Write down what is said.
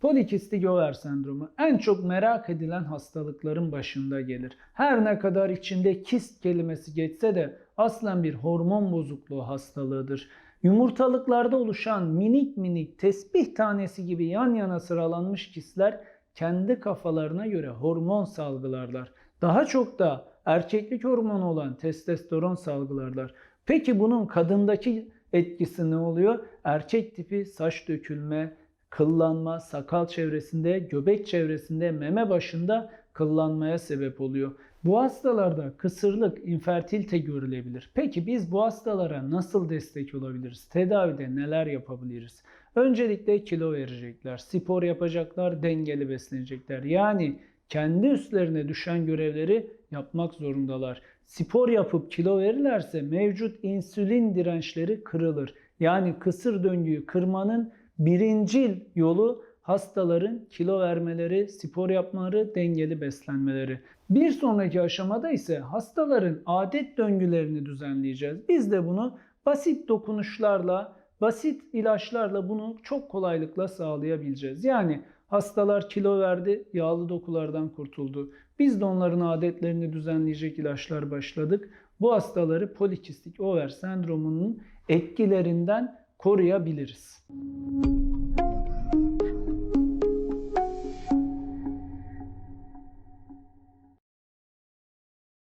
Polikistik over sendromu en çok merak edilen hastalıkların başında gelir. Her ne kadar içinde kist kelimesi geçse de aslen bir hormon bozukluğu hastalığıdır. Yumurtalıklarda oluşan minik minik tesbih tanesi gibi yan yana sıralanmış kistler kendi kafalarına göre hormon salgılarlar. Daha çok da erkeklik hormonu olan testosteron salgılarlar. Peki bunun kadındaki etkisi ne oluyor? Erkek tipi saç dökülme, kıllanma, sakal çevresinde, göbek çevresinde, meme başında kıllanmaya sebep oluyor. Bu hastalarda kısırlık, infertilite görülebilir. Peki biz bu hastalara nasıl destek olabiliriz? Tedavide neler yapabiliriz? Öncelikle kilo verecekler, spor yapacaklar, dengeli beslenecekler. Yani kendi üstlerine düşen görevleri yapmak zorundalar. Spor yapıp kilo verirlerse mevcut insülin dirençleri kırılır. Yani kısır döngüyü kırmanın birincil yolu hastaların kilo vermeleri, spor yapmaları, dengeli beslenmeleri. Bir sonraki aşamada ise hastaların adet döngülerini düzenleyeceğiz. Biz de bunu basit dokunuşlarla, basit ilaçlarla bunu çok kolaylıkla sağlayabileceğiz. Yani hastalar kilo verdi, yağlı dokulardan kurtuldu. Biz de onların adetlerini düzenleyecek ilaçlar başladık. Bu hastaları polikistik over sendromunun etkilerinden koruyabiliriz.